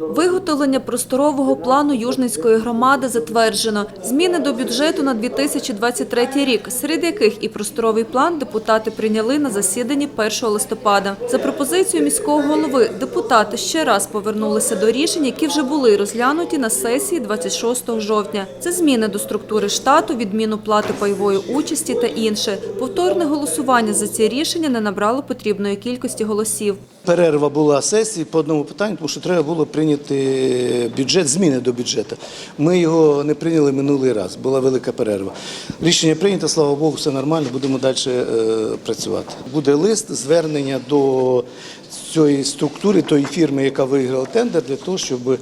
Виготовлення просторового плану Южницької громади затверджено. Зміни до бюджету на 2023 рік, серед яких і просторовий план депутати прийняли на засіданні 1 листопада. За пропозицією міського голови депутати ще раз повернулися до рішень, які вже були розглянуті на сесії 26 жовтня. Це зміни до структури штату, відміну плати пайової участі та інше. Повторне голосування за ці рішення не набрало потрібної кількості голосів. Перерва була сесії по одному питанню, тому що треба було прийняти бюджет, зміни до бюджету. Ми його не прийняли минулий раз, була велика перерва. Рішення прийнято, слава Богу, все нормально, будемо далі е, працювати. Буде лист, звернення до цієї структури, тої фірми, яка виграла тендер, для того, щоб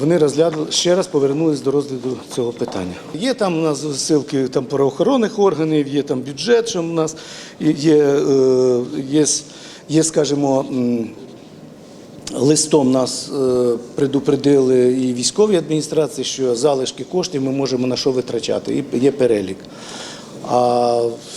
вони розглянули, ще раз повернулись до розгляду цього питання. Є там у нас ссылки там, правоохоронних органів, є там бюджет, що у нас є, е, є, є скажімо, Листом нас е, предупредили і військові адміністрації, що залишки коштів ми можемо на що витрачати, і є перелік. А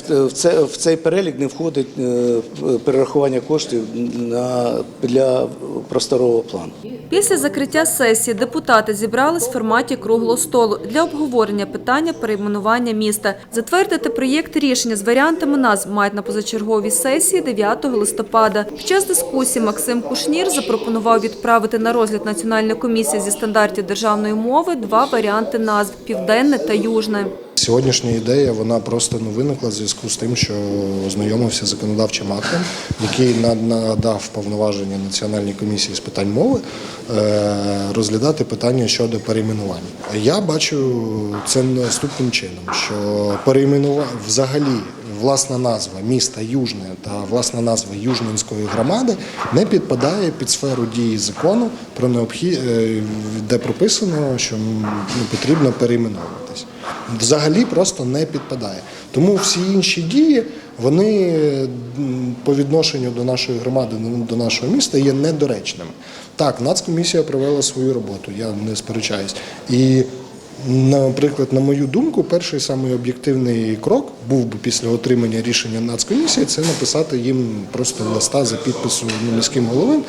в- це- в цей перелік не входить е, перерахування коштів на, для просторового плану. Після закриття сесії депутати зібрались в форматі круглого столу для обговорення питання перейменування міста. Затвердити проєкт рішення з варіантами назв мають на позачерговій сесії 9 листопада. Під час дискусії Максим Кушнір запропонував відправити на розгляд Національної комісії зі стандартів державної мови два варіанти назв південне та южне. Сьогоднішня ідея вона просто ну, виникла в зв'язку з тим, що ознайомився з законодавчим актом, який на- надав повноваження Національній комісії з питань мови е, розглядати питання щодо перейменування. Я бачу це наступним чином, що перейменування взагалі власна назва міста Южне та власна назва Южненської громади не підпадає під сферу дії закону про необхід, е, де прописано, що ну, потрібно перейменовуватись. Взагалі просто не підпадає. Тому всі інші дії вони по відношенню до нашої громади, ну, до нашого міста є недоречними. Так, Нацкомісія провела свою роботу, я не сперечаюсь. І Наприклад, на мою думку, перший самий об'єктивний крок був би після отримання рішення Нацкомісії це написати їм просто листа за підписом міським головим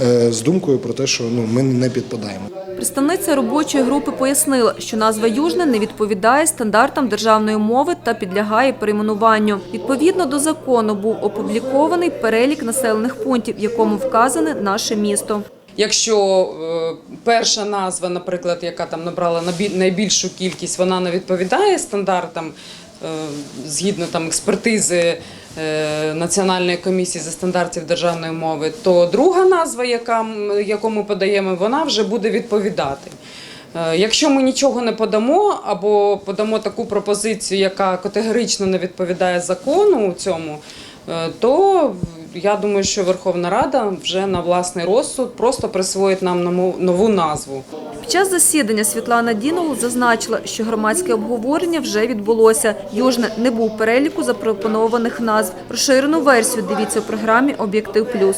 е, з думкою про те, що ну ми не підпадаємо. Представниця робочої групи пояснила, що назва Южне не відповідає стандартам державної мови та підлягає перейменуванню. Відповідно до закону був опублікований перелік населених пунктів, в якому вказане наше місто. Якщо е, перша назва, наприклад, яка там набрала найбільшу кількість, вона не відповідає стандартам е, згідно там експертизи Національної комісії за стандартів державної мови, то друга назва, яка, яку ми подаємо, вона вже буде відповідати. Е, Якщо ми нічого не подамо або подамо таку пропозицію, яка категорично не відповідає закону цьому, е, то я думаю, що Верховна Рада вже на власний розсуд просто присвоїть нам нову- назву. Під час засідання Світлана Дінол зазначила, що громадське обговорення вже відбулося. Южне не був переліку запропонованих назв. Розширену версію дивіться у програмі Об'єктив Плюс.